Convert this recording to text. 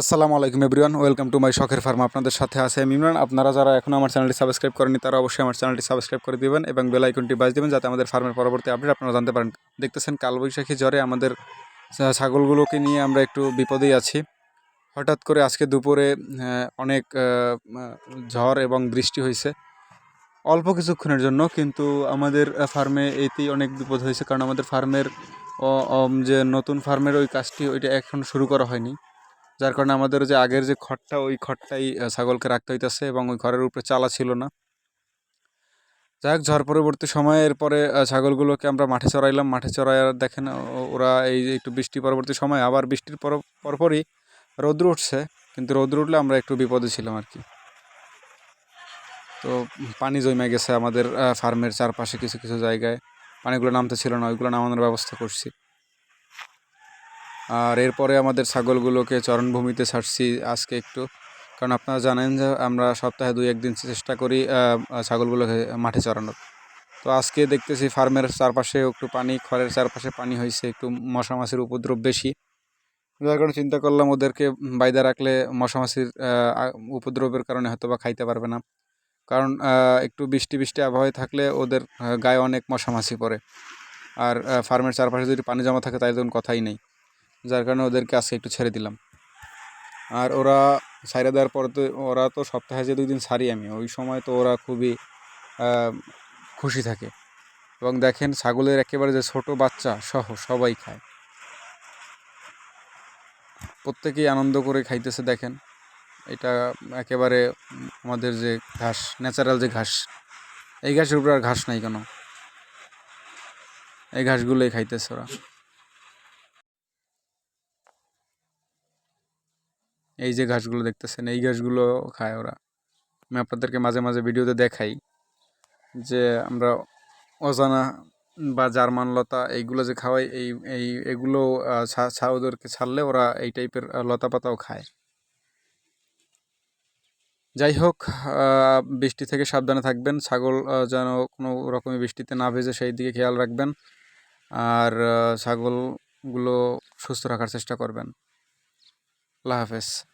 আসসালামু আলাইকুম everyone, welcome to my শখের ফার্ম। আপনাদের সাথে আছে আমি ইমরান। আপনারা যারা এখনও আমার চ্যানেলটি সাবস্ক্রাইব করেনি তারা অবশ্যই আমার চ্যানেলটি সাবস্ক্রাইব করে দিবেন এবং বেল আইকনটি বাজ দিবেন যাতে আমাদের ফার্মের পরবর্তী আপডেট আপনারা জানতে পারেন। দেখতেছেন কালবৈশাখী জ্বরে আমাদের ছাগলগুলোকে নিয়ে আমরা একটু বিপদেই আছি। হঠাৎ করে আজকে দুপুরে অনেক ঝড় এবং বৃষ্টি হয়েছে। অল্প কিছুক্ষণের জন্য, কিন্তু আমাদের ফার্মে এতেই অনেক বিপদ হয়েছে। কারণ আমাদের ফার্মের যে নতুন ফার্মের ওই কাজটি ওইটা এখন শুরু করা হয়নি। যার কারণে আমাদের যে আগের যে খড়টা ওই খড়টাই ছাগলকে রাখতে হইতেছে এবং ওই ঘরের উপরে চালা ছিল না। যাই হোক ঝড় পরবর্তী সময়ের পরে আহ, ছাগলগুলোকে আমরা মাঠে চড়াইলাম। মাঠে চড়াই দেখেন ওরা এই যে একটু বৃষ্টি পরবর্তী সময় আবার বৃষ্টির পর পরপরই রৌদ্র উঠছে কিন্তু রৌদ্র উঠলে আমরা একটু বিপদে ছিলাম আর কি। তো পানি জমে গেছে আমাদের ফার্মের চারপাশে কিছু কিছু জায়গায়। পানিগুলো নামতে ছিল না ওইগুলো নামানোর ব্যবস্থা করছি। আর এরপরে আমাদের ছাগলগুলোকে চরণভূমিতে ছাড়ছি আজকে একটু। কারণ আপনারা জানেন যে আমরা সপ্তাহে দুই একদিন চেষ্টা করি ছাগলগুলোকে মাঠে চড়ানোর। তো আজকে দেখতেছি ফার্মের চারপাশে একটু পানি, খড়ের চারপাশে পানি হয়েছে একটু মশা মাছির উপদ্রব বেশি। যার কারণে চিন্তা করলাম ওদেরকে বাইরে রাখলে মশা মাছির উপদ্রবের কারণে হয়তো বা খাইতে পারবে না। কারণ একটু বৃষ্টি বৃষ্টি আবহাওয়ায় থাকলে ওদের গায়ে অনেক মশা মাছি পড়ে। আর ফার্মের চারপাশে যদি পানি জমা থাকে তাই তখন কথাই নেই। যার কারণে ওদেরকে আজকে একটু ছেড়ে দিলাম। আর ওরা ছাইড়ে দেওয়ার পর তো ওরা তো সপ্তাহে যে দুই দিন ছাড়ি আমি, ওই সময় তো ওরা খুবই খুশি থাকে। এবং দেখেন ছাগলের একেবারে যে ছোট বাচ্চা সহ সবাই খায়। প্রত্যেকেই আনন্দ করে খাইতেছে, দেখেন। এটা একেবারে আমাদের যে ঘাস ন্যাচারাল যে ঘাস, এই ঘাসের উপর আর ঘাস নাই কেন? এই ঘাসগুলোই খাইতেছে ওরা। এই যে ঘাসগুলো দেখতেছেন, এই ঘাসগুলো খায় ওরা। আমি আপনাদেরকে মাঝে মাঝে ভিডিওতে দেখাই যে আমরা অজানা বা জার্মান লতা এইগুলো যে খাওয়াই, এই এই, এগুলো ওদেরকে ছাড়লে ওরা এই টাইপের লতা পাতাও খায়। যাই হোক বৃষ্টি থেকে সাবধানে থাকবেন। ছাগল যেন কোনো রকমের বৃষ্টিতে না ভেজে সেই দিকে খেয়াল রাখবেন। আর ছাগলগুলো সুস্থ রাখার চেষ্টা করবেন। Lavas